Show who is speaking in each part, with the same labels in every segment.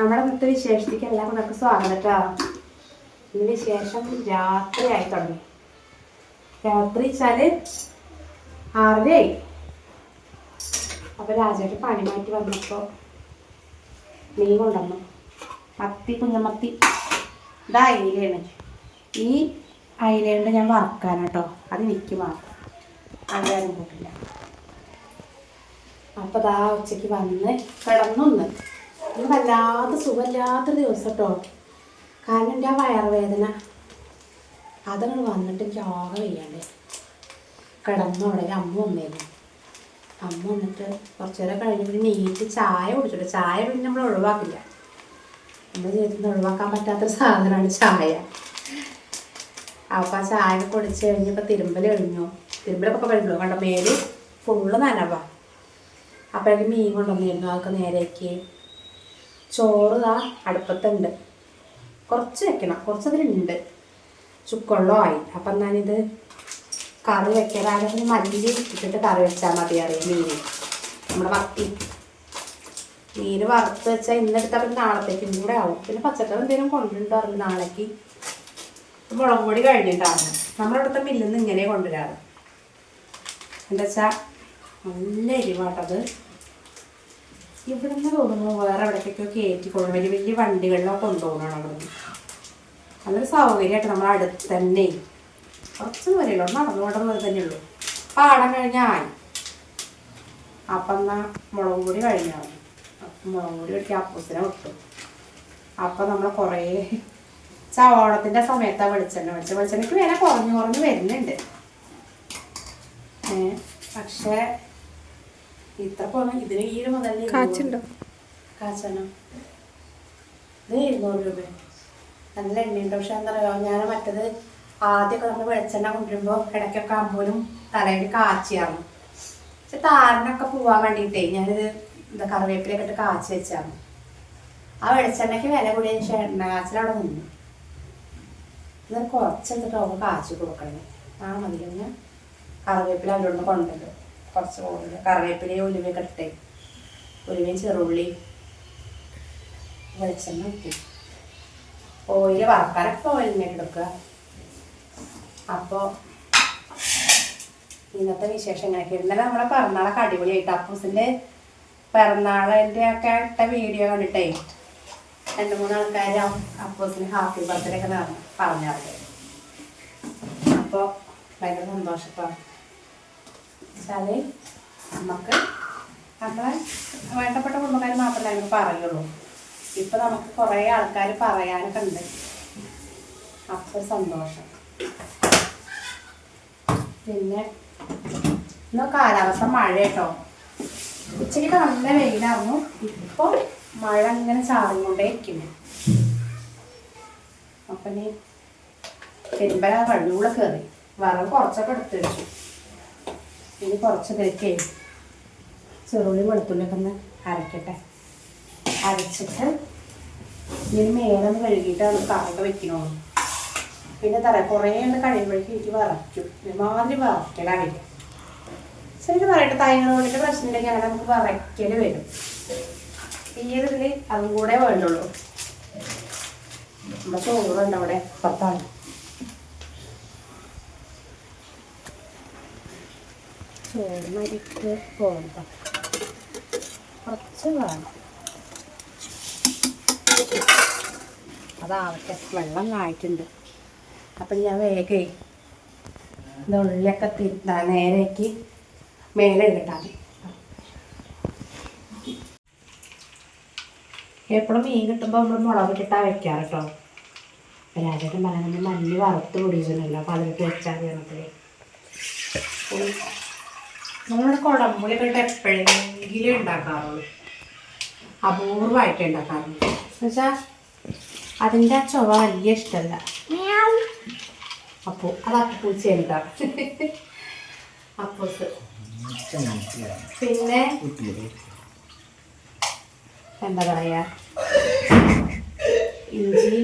Speaker 1: നമ്മുടെ ഇന്നത്തെ വിശേഷത്തേക്ക് എല്ലാം കൂടെ സ്വാഗതം കേട്ടോ ഇതിന് ശേഷം രാത്രി ആയി തുടങ്ങി. രാത്രി വെച്ചാൽ ആറരയായി അപ്പൊ രാജേട്ട് പണി മാറ്റി വന്നപ്പോ മീൻ കൊണ്ടുവന്നു. മത്തി കുഞ്ഞമത്തി. ഇതാ അയിലയാണ്. ഈ അയിലുണ്ട് ഞാൻ വറക്കാൻ കേട്ടോ അത് എനിക്ക് മാത്രം. അങ്ങനെ കൂട്ടില്ല അപ്പൊ ദാ ഉച്ചയ്ക്ക് വന്ന് കിടന്നൊന്ന് ഇന്ന് വല്ലാത്ത സുഖമില്ലാത്ത ദിവസം കേട്ടോ കാരണം എന്റെ ആ വയറുവേദന. അതങ്ങൾ വന്നിട്ട് എനിക്ക് ആകെ വയ്യാണ്ട്. കിടന്നു അവിടെ അമ്മ വന്നിരുന്നു അമ്മ വന്നിട്ട് കുറച്ച് നേരം കഴിഞ്ഞിട്ട് നീറ്റ് ചായ കുടിച്ചിട്ട് ചായ പിന്നെ നമ്മൾ ഒഴിവാക്കില്ല. നമ്മുടെ ജീവിതത്തിൽ ഒഴിവാക്കാൻ പറ്റാത്തൊരു സാധനമാണ് ചായ. അപ്പം ആ ചായ കുടിച്ച് കഴിഞ്ഞപ്പോൾ തിരുമ്പൽ കഴിഞ്ഞു. തിരുമ്പലൊക്കെ കഴിഞ്ഞു. കണ്ട മേൽ ഫുള്ള് നനവാ. അപ്പോഴേക്കും മീൻ കൊണ്ടുവന്നിരുന്നു. അതൊക്കെ നേരേക്ക് ചോറ് ആ അടുപ്പത്തുണ്ട്. കുറച്ച് വെക്കണം. കുറച്ച് അതിലുണ്ട് ചുക്കുള്ളമായി അപ്പം ഞാനിത് കറി വെക്കാതെ മല്ലി ഇട്ടിട്ട് കറി വെച്ചാൽ മതി അറിയാം? മീൻ നമ്മുടെ മത്തി മീൻ വറുത്ത് വെച്ചാൽ ഇന്നെടുത്താൽ പിന്നെ നാളത്തേക്കും കൂടെ ആവും. പിന്നെ പച്ചക്കറി എന്തെങ്കിലും അറിയില്ല നാളേക്ക്? മുളക് പൊടി കഴിഞ്ഞിട്ടാണ് നമ്മളിവിടുത്തെ മില്ലിൽ ഇങ്ങനെ കൊണ്ടുവരാറ്. എന്താ വെച്ചാൽ നല്ല എരിവാട്ടത്. ഇവിടുന്ന് തോന്നുന്നു വേറെ എവിടേക്കൊക്കെ കയറ്റി കൊണ്ടുപോകും വലിയ വലിയ വണ്ടികളിലൊക്കെ കൊണ്ടുപോകണം അവിടുന്ന്. നല്ലൊരു സൗകര്യമായിട്ട് നമ്മൾ അടുത്ത് തന്നെ. കുറച്ച് ദൂരമല്ലോ നടന്നുകൊണ്ടത് പോലെ തന്നെ ഉള്ളൂ. പാടം കഴിഞ്ഞായി അപ്പം എന്നാ മുളക് പൊടി കഴിഞ്ഞാൽ അപ്പം മുളക് പൊടി വെട്ടി അപ്പൂസിനെ വിട്ടു അപ്പം നമ്മൾ കുറേ ചവോളത്തിന്റെ സമയത്താണ് വെളിച്ചെണ്ണ വെളിച്ച വെളിച്ചെണ്ണയ്ക്ക് വില കുറഞ്ഞു കുറഞ്ഞു വരുന്നുണ്ട്. പക്ഷേ ഇത്ര പോണം. ഇതിന് ഈ ഒരു മുതൽ
Speaker 2: കാച്ചുണ്ടോ?
Speaker 1: കാച്ചണം ഇത് ഇരുന്നൂറ് രൂപ. നല്ല എണ്ണയുണ്ട്. പക്ഷെ എന്താ പറയുക ഞാൻ മറ്റത് ആദ്യമൊക്കെ നമ്മൾ വെളിച്ചെണ്ണ കൊണ്ടുവരുമ്പോൾ ഇടയ്ക്കൊക്കെ ആകുമ്പോഴും തലയിൽ കാച്ചിയാണ്. പക്ഷെ താരനൊക്കെ പോവാൻ വേണ്ടിയിട്ടേ ഞാനിത് എന്താ കറിവേപ്പിലൊക്കെ ഇട്ട് കാച്ചി വെച്ചാണ്. ആ വെളിച്ചെണ്ണയ്ക്ക് വില കൂടിയ ശേഷം എണ്ണ കാച്ചിലവിടെ നിന്നു. എന്നാൽ കുറച്ചെടുത്തിട്ട് അവർക്ക് കാച്ചി കൊടുക്കണേ. ആ മതി ഞാൻ കറിവേപ്പില കുറച്ച് പോകുന്നത് കറിവേപ്പിലയും ഉലുവയൊക്കെ ഇട്ടേ ഉലുവയും ചെറുള്ളി വെളിച്ചെണ്ണ ഇട്ടി. ഓയിൽ വറക്കാനൊക്കെ ഓയിലിനെ എടുക്കുക. അപ്പോൾ ഇന്നത്തെ വിശേഷം ഇങ്ങനെയൊക്കെ. ഇന്നലെ നമ്മളെ പിറന്നാളൊക്കെ അടിപൊളിയായിട്ട്. അപ്പൂസിന്റെ പിറന്നാളിന്റെ ഒക്കെ ഇട്ട വീഡിയോ കണ്ടിട്ടേ രണ്ട് മൂന്ന് ആൾക്കാർ അപ്പൂസിന് ഹാപ്പി ബർത്ത്ഡേ ഒക്കെ നടന്നു പറഞ്ഞാൽ അപ്പോൾ ഭയങ്കര സന്തോഷപ്പാണ് വെച്ചാൽ നമുക്ക് നമ്മളെ വേണ്ടപ്പെട്ട കുടുംബക്കാർ മാത്രമല്ല അതിന് പറയുള്ളൂ. ഇപ്പം നമുക്ക് കുറേ ആൾക്കാർ പറയാനൊക്കെ ഉണ്ട്. അപ്പൊ സന്തോഷം. പിന്നെ ഇന്ന് കാലാവസ്ഥ മഴ കേട്ടോ ഉച്ചയ്ക്ക് നല്ല വെയിലായിരുന്നു. ഇപ്പൊ മഴ ഇങ്ങനെ ചാറിക്കൊണ്ടേ ഇരിക്കുന്നു അപ്പൊ ഇനി തിരുമ്പല കണ്ണൂടെ കയറി വറവ് കുറച്ചൊക്കെ എടുത്ത് വെച്ചു. ഇനി കുറച്ച് തിരക്കേ ചെറുള്ളി വെളുത്തുള്ളിയൊക്കെ ഒന്ന് അരക്കട്ടെ. അരച്ചിട്ട് ഇനി മേലൊന്ന് കഴുകിയിട്ട് അത് കറണ്ട് വെക്കണോ പിന്നെ തറ കുറേ ഒന്ന് കഴിയുമ്പോഴേക്കും എനിക്ക് വറയ്ക്കും. ഒരുമാതിരി വറക്കലാ വരും ശരി പറയട്ടെ. തൈകളോടിന്റെ പ്രശ്നം ഉണ്ടെങ്കിൽ അങ്ങനെ നമുക്ക് വറയ്ക്കൽ വരും. ഈ ഒരു ഇതിൽ അതും കൂടെ വേണ്ടുള്ളൂ. നമ്മുടെ ചോറുണ്ട് അവിടെ. പത്താണ് ചോറിനരിക്ക് പോകണ്ട കുറച്ച് വേണം. അതാവട്ടെ വെള്ളം കായിട്ടുണ്ട് അപ്പം ഞാൻ വേഗേ ഇത് ഉള്ളിയൊക്കെ തിരുത്താ നേരേക്ക് മേലെ കിട്ടാൻ എപ്പോഴും മീൻ കിട്ടുമ്പോൾ നമ്മൾ മുളക് ഇട്ടിട്ടാണ് വെക്കാറ് കേട്ടോ രാജേട്ടൻ പറയുന്നത് മല്ലി വറുത്ത് പൊടിച്ചിട്ടുണ്ടല്ലോ അപ്പോൾ അതിലിട്ട് വെച്ചാൽ മതി നമ്മളിവിടെ കുടംപുളിയൊക്കെ ഇട്ട് എപ്പോഴെങ്കിലും ഉണ്ടാക്കാറുള്ളൂ. അപൂർവമായിട്ട് ഉണ്ടാക്കാറുള്ളൂ. എന്നുവെച്ചാൽ അതിന്റെ ആ ചൊവ വലിയ ഇഷ്ടമല്ല അപ്പോൾ അത് അപ്പൂച്ച ഉണ്ടാവും അപ്പൂസ്. പിന്നെ എന്താ പറയാ? ഇഞ്ചി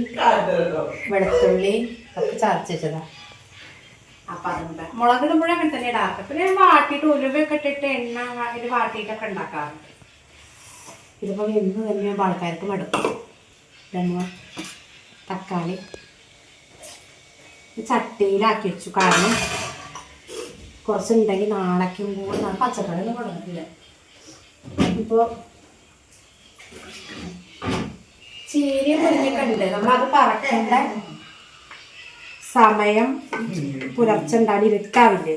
Speaker 1: വെളുത്തുള്ളി ഒക്കെ ചതച്ച് വെച്ചതാ അപ്പൊ അതുകൊണ്ട് മുളകിടുമ്പോഴും അങ്ങനെ തന്നെ ഇടാറ് പിന്നെ ഞാൻ വാട്ടിയിട്ട് ഉലുവയൊക്കെ ഇട്ടിട്ട് എണ്ണ ഇത് വാട്ടിയിട്ടൊക്കെ ഉണ്ടാക്കാറുണ്ട്. ഇതിപ്പോ എന്ന് തന്നെ ഞാൻ ആൾക്കാർക്ക് മടുക്കും. ഇതെന്നോ തക്കാളി ചട്ടിയിലാക്കി വെച്ചു. കാരണം കുറച്ചുണ്ടെങ്കിൽ നാളേക്കും കൂടെ നാളെ പച്ചക്കറി ഒന്നും കൊടുക്കില്ല ഇപ്പോൾ ചീര മുരിങ്ങൊക്കെ ഉണ്ട്. നമ്മളത് പറക്കേണ്ട. സമയം പുലർച്ചെ ഉണ്ടാടി ഇരുട്ടാവില്ലേ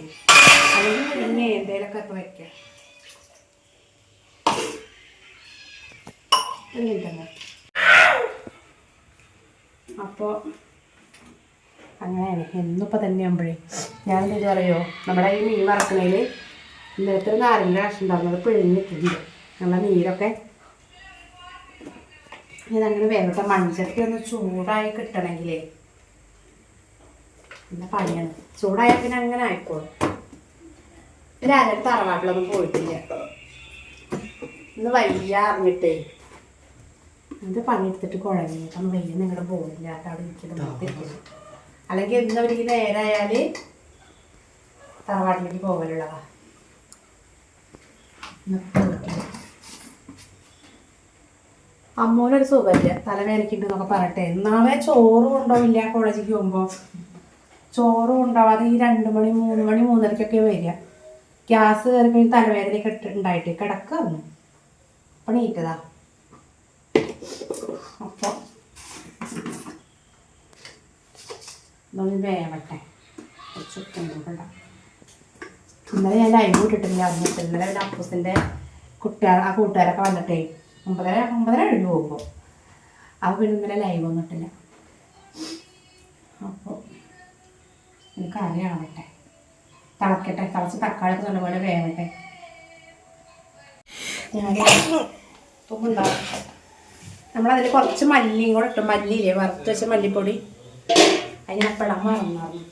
Speaker 1: അല്ലെങ്കിൽ പിന്നെ എന്തേലൊക്കെ ഒക്കെ വെക്കാം. എന്നിട്ടല്ലോ അപ്പോൾ അങ്ങനെയാണ്. എന്നിപ്പോൾ തന്നെ ആകുമ്പോഴേ ഞാൻ എന്താ പറയോ? നമ്മുടെ ഈ മീൻ വറക്കണേൽ ഇന്നലത്തെ നാരങ്ങ കഷ്ണം ഉണ്ടായിരുന്നു അത് പിഴിഞ്ഞിട്ടുണ്ട്. നമ്മുടെ നീരൊക്കെ ഇതങ്ങനെ വേഗത്തെ മൺചട്ടി ഒന്ന് ചൂടായി കിട്ടണമെങ്കിലേ പിന്നെ പണിയാണ്. ചൂടായാൽ പിന്നെ അങ്ങനെ ആയിക്കോളും. പിന്നെ രാവിലെ തറവാട്ടിലൊന്നും പോയിട്ടില്ല. ഇന്ന് വയ്യ അറിഞ്ഞിട്ടേ. ഇത് പണിയെടുത്തിട്ട് അപ്പം വയ്യ നിങ്ങളുടെ പോകില്ല അവിടെ ഇരിക്കുന്നത് അല്ലെങ്കിൽ ഇന്ന് അവർക്ക് നേരായാൽ തറവാട്ടിലേക്ക് പോകലുള്ളതാ അമ്മോനൊരു സുഖമില്ല. തലവേദനയ്ക്കുണ്ട് എന്നൊക്കെ പറയട്ടെ എന്നാമേ ചോറ് ഇല്ല കോളേജിലേക്ക് പോകുമ്പോൾ ചോറ് ഉണ്ടാവാതെ ഈ രണ്ട് മണി മൂന്ന് മണി മൂന്നരക്കൊക്കെ വരിക. ഗ്യാസ് കയറി കഴിഞ്ഞ് തലവേദനയൊക്കെ ഉണ്ടായിട്ട് കിടക്കായിരുന്നു അപ്പം നീറ്റതാ. അപ്പോൾ വേവട്ടെ. ഇന്നലെ ഞാൻ ലൈവ് ഇട്ടിട്ടില്ല. ഇന്നലെ എന്റെ അപ്പൂസിന്റെ കുട്ടികൾ ആ കൂട്ടുകാരൊക്കെ വന്നിട്ടേ ഒമ്പതര ഒമ്പതര കഴിഞ്ഞ് പോകുമ്പോൾ അപ്പോൾ പിന്നെ ഇന്നലെ ലൈവ് വന്നിട്ടില്ല ഇത് കറി ആവട്ടെ. തിളക്കട്ടെ. തിളച്ച് തക്കാളി ഒക്കെ നല്ലപോലെ വേവട്ടെ. ഉപ്പുണ്ടാവും നമ്മളതിൽ കുറച്ച് മല്ലിയും കൂടെ ഇട്ടു. മല്ലിയില്ലേ? വറുത്ത് വെച്ച മല്ലിപ്പൊടി. അതിനപ്പഴം മറന്നു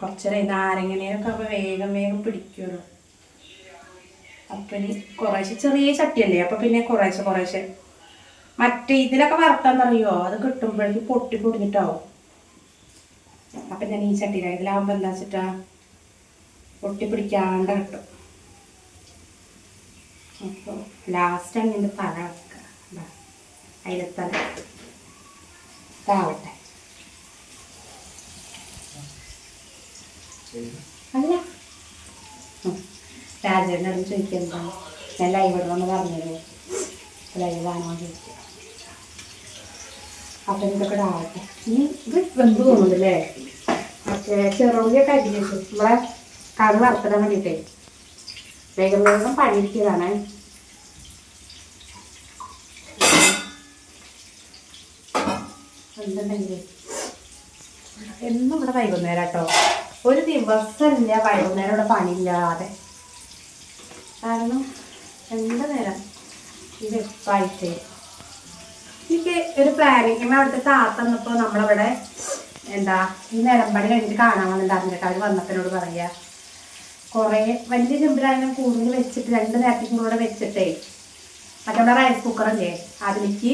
Speaker 1: കുറച്ചേരം നാരങ്ങനേരൊക്കെ ആകുമ്പോൾ വേഗം വേഗം പിടിക്കുമല്ലോ അപ്പം ഇനി കുറേശ്ശെ ചെറിയ ചട്ടിയല്ലേ? അപ്പം പിന്നെ കുറേശ്ശെ കുറേശ്ശെ മറ്റേ ഇതിലൊക്കെ വറുത്താന്നറിയോ? അത് കിട്ടുമ്പോഴേക്ക് പൊട്ടി പൊടിഞ്ഞിട്ടാവും. അപ്പം ഞാൻ ഈ ചട്ടിയില ഇതിലാകുമ്പോൾ എന്താ വെച്ചിട്ടാ? പൊട്ടി പിടിക്കാണ്ട് കിട്ടും. അപ്പോൾ ലാസ്റ്റ് അങ്ങനെ തല വെക്കുക അതിൽ തല ഇതാവട്ടെ. അല്ല. രാജേട്ടനോട് ചോദിക്കുക ഞാൻ ലൈവ് ഇടണമെന്ന് പറഞ്ഞത് ലൈവാണോ ചോദിക്കുക അപ്പം ഇതൊക്കെ ആവട്ടെ ഇത് വെന്ത് തോന്നുന്നുണ്ടല്ലേ? മറ്റേ ചെറുള്ളിയൊക്കെ അരിഞ്ഞു നമ്മളെ കറി വറുത്തിടാൻ വേണ്ടിയിട്ടേ. വേഗം വേഗം എന്തുണ്ടെങ്കിൽ? എന്നും ഇവിടെ വൈകുന്നേരം കേട്ടോ ഒരു ദിവസമില്ല വൈകുന്നേരം ഇവിടെ പണിയില്ലാതെ. കാരണം എന്ത് നേരം? ഇത് എനിക്ക് ഒരു പ്ലാനിങ് അവിടുത്തെ താത്ത വന്നപ്പോ നമ്മളവിടെ എന്താ ഈ നിലമ്പടി കഴിഞ്ഞിട്ട് കാണാൻ വന്നിട്ടുണ്ടായിരുന്നു കേട്ടോ. അവർ വന്നപ്പോഴോട് പറയാ കുറേ വലിയ ചെമ്പിലായാലും കൂടുതൽ വെച്ചിട്ട് രണ്ട് നേരത്തേക്കും കൂടെ വെച്ചിട്ടേ മറ്റേ റൈസ് കുക്കറല്ലേ അതിലേക്ക്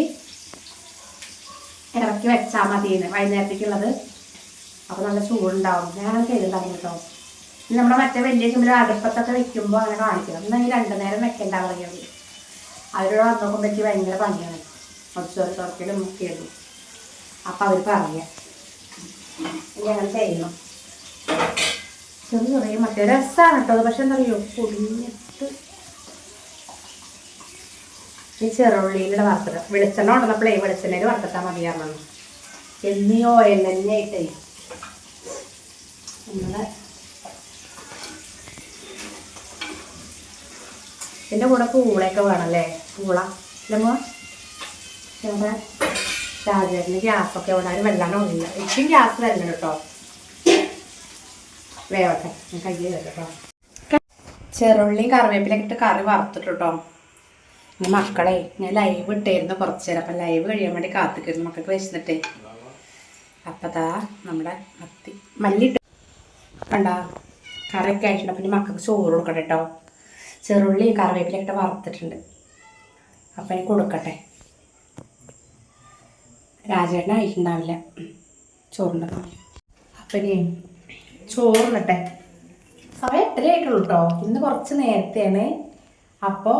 Speaker 1: ഇറക്കി വെച്ചാൽ മതിയെന്ന്. വൈകുന്നേരത്തേക്കുള്ളത് അപ്പോൾ നല്ല ചൂടുണ്ടാവും. ഞാൻ ചെയ്തിട്ടുണ്ടാവും കേട്ടോ. നമ്മുടെ മറ്റേ വലിയ ചെമ്പിൽ അടുപ്പത്തൊക്കെ വെക്കുമ്പോൾ അങ്ങനെ കാണിക്കണം. എന്നാൽ രണ്ടു നേരം വെക്കേണ്ട പറയുന്നത്. അവരോട് വന്ന് നോക്കുമ്പോഴേക്ക് ഭയങ്കര പണിയാണ് കുറച്ചോറ് തുറക്കലും മുക്കിയതും അപ്പം അവർ പറയാം. ഞാൻ ചെയ്യണം. ചെറിയ ചെറിയ മറ്റേ രസമാണ് കേട്ടോ അത്. പക്ഷെ എന്താ പറയുക പൊടിഞ്ഞിട്ട് ഈ ചെറുള്ളിയിലൂടെ വറുത്തിട്ട് വെളിച്ചെണ്ണ കൊണ്ടുവന്നപ്പോഴേ വെളിച്ചെണ്ണയിൽ വറുത്തിട്ടാൽ മതിയായിരുന്നു എന്നീ ഓയിൽ തന്നെ നമ്മളെ ഇതിന്റെ കൂടെ പൂളയൊക്കെ അല്ലേ പൂള. ഇല്ലമ്മോ നമ്മുടെ രാജേട്ടന് ഗ്യാസൊക്കെ ഇവിടെ വെള്ളം ഒന്നില്ല ഇച്ചിരി ഗ്യാസ് തരുന്നു കേട്ടോ. വേവട്ടെ കയ്യിൽ കേട്ടോ. ചെറുള്ളിയും കറിവേപ്പിലൊക്കെ ഇട്ട് കറി വറുത്തിട്ട് കേട്ടോ മക്കളെ ഞാൻ ലൈവ് ഇട്ടായിരുന്നു കുറച്ച് നേരം അപ്പം ലൈവ് കഴിയാൻ വേണ്ടി കാത്തിക്കുന്നു മക്കൾക്ക് വെച്ചിട്ടേ അപ്പം താ നമ്മുടെ മത്തി മല്ലിട്ട് കണ്ട കറിയൊക്കെ ആയിട്ടുണ്ട്. അപ്പം മക്കൾക്ക് ചോറ് കൊടുക്കട്ടെ കേട്ടോ. ചെറുള്ളിയും കറിവേപ്പിലൊക്കെ ഇട്ട് വറുത്തിട്ടുണ്ട്. അപ്പം ഇനി കൊടുക്കട്ടെ. രാജേട്ടൻ ആയിട്ടുണ്ടാവില്ല ചോറിന്റെ അപ്പം ഇനി ചോറിനട്ടെ സമയം എത്ര ആയിട്ടുള്ളൂ കേട്ടോ ഇന്ന് കുറച്ച് നേരത്തെയാണ്. അപ്പോൾ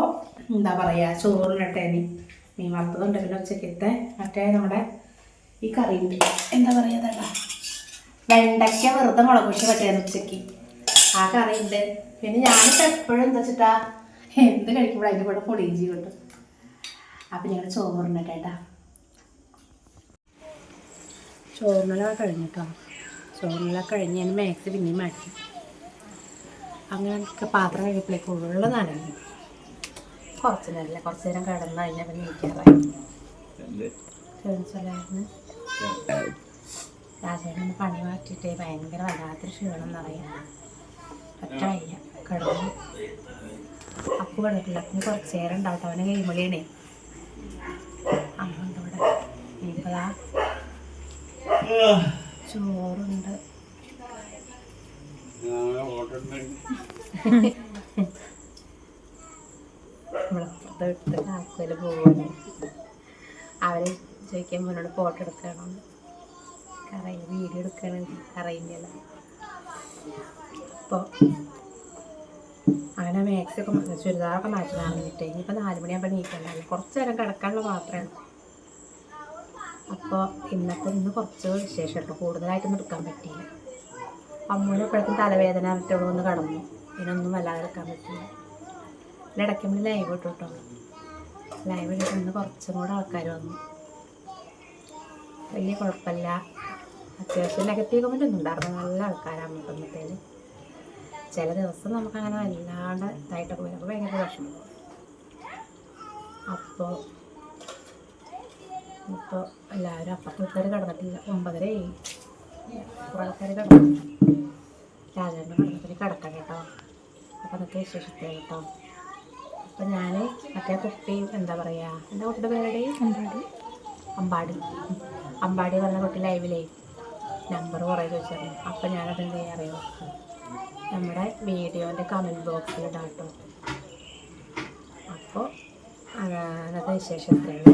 Speaker 1: എന്താ പറയുക ചോറിനട്ടെ ഇനി. മീൻ വറുത്തതുണ്ട് പിന്നെ ഉച്ചക്കത്തെ മറ്റേ നമ്മുടെ ഈ കറി എന്താ പറയുക വെണ്ടയ്ക്ക വെറുതെ മുളക് പക്ഷെ കട്ടേന്ന് ഉച്ചയ്ക്ക് ആ കറി ഉണ്ട് പിന്നെ ഞാനിപ്പോൾ എപ്പോഴും എന്താ വെച്ചിട്ടാ? എന്ത് കഴിക്കുമ്പോഴും അതിന്റെ കൂടെ പൊടിയും ചെയ്യും കേട്ടോ. അപ്പം ഞങ്ങൾ ചോറിനട്ടേട്ടാ ചോറിനെല്ലാം കഴിഞ്ഞിട്ടോ. ചോറിനെല്ലാം കഴിഞ്ഞ് ഞാൻ മാക്സ് പിന്നെയും മാറ്റി. അങ്ങനെ പാത്രം കഴിപ്പിലേക്ക് ഉള്ള നനഞ്ഞു. കുറച്ച് നേരമില്ല കുറച്ച് നേരം കിടന്ന് കഴിഞ്ഞാൽ പിന്നെ ഇരിക്കാറായി ക്ഷീണിച്ചല്ലായിരുന്നു രാജേട്ടൻ പണി മാറ്റിയിട്ട് ഭയങ്കര വല്ലാത്തൊരു ക്ഷീണം എന്നറിയാം ഒറ്റ വയ്യ കിടന്നു. അപ്പു കിടക്കില്ല. അപ്പം കുറച്ച് നേരം ഉണ്ടാവട്ടെ അവനെ കൈമളിയണേ അമ്മ ഉണ്ട് ഇവിടെ ചോറുണ്ട്. നമ്മളപ്പുറത്ത് വിട്ട് കാക്കയിൽ പോകുന്നു അവർ ചോദിക്കാൻ എന്നോട് ഫോട്ടോ എടുക്കണം. കറയും വീഡിയോ എടുക്കണം അറിയില്ല അപ്പോൾ അങ്ങനെ മാക്സൊക്കെ ചുരിദാറൊക്കെ മാറ്റി വാങ്ങിയിട്ട് ഇനിയിപ്പോൾ നാല് മണിയാകുമ്പോൾ നീക്കണ്ടല്ലോ കുറച്ച് നേരം കിടക്കാനുള്ള മാത്രമാണ് അപ്പോൾ ഇന്നത്തെ ഇന്ന് കുറച്ച് വിശേഷം കേട്ടോ കൂടുതലായിട്ടൊന്നും എടുക്കാൻ പറ്റിയില്ല. അമ്മൂന് എപ്പോഴത്തും തലവേദന അറിഞ്ഞിട്ടുള്ളൂ ഒന്ന് കടന്നു. ഇതിനൊന്നും വല്ലാതെ എടുക്കാൻ പറ്റില്ല പിന്നെ ഇടയ്ക്ക് നമ്മൾ ലൈവ് ഇട്ടു കേട്ടോ. ലൈവ് ഇട്ടിട്ട് ഇന്ന് കുറച്ചും കൂടെ ആൾക്കാർ വന്നു. വലിയ കുഴപ്പമില്ല. അത്യാവശ്യം നെഗറ്റീവ് കമന്റ് ഒന്നും ഉണ്ടായിരുന്നു നല്ല ആൾക്കാരാണ് ഇന്നത്തേൽ ചില ദിവസം നമുക്കങ്ങനെ വല്ലാണ്ട് ഇതായിട്ടൊക്കെ വരും. അപ്പോൾ ഭയങ്കര വിഷമം. അപ്പോൾ ഇപ്പോൾ എല്ലാവരും അപ്പുറത്തേക്കാർ കിടന്നിട്ടില്ല. ഒമ്പതരയായി കുറേ ആൾക്കാർ കിടന്നു. രാജാവിന്റെ കിടന്നിട്ട് കിടക്കാം കേട്ടോ. അപ്പോൾ അതൊക്കെ വിശേഷിക്കുക കേട്ടോ. അപ്പം ഞാൻ മറ്റേ കുട്ടി എന്താ പറയുക എന്റെ കുട്ടിയുടെ പേരുടെ? അമ്പാടി. അമ്പാടി. അമ്പാടി പറഞ്ഞ കുട്ടി ലൈവിലേ. നമ്പർ കുറേ ചോദിച്ചായിരുന്നു അപ്പം ഞാനത് എന്ത് ചെയ്യാൻ അറിയോ? നമ്മുടെ വീഡിയോന്റെ കമന്റ് ബോക്സിൽ ഇടാം കേട്ടോ അപ്പോൾ അന്നത്തെ വിശേഷത്തിലുള്ള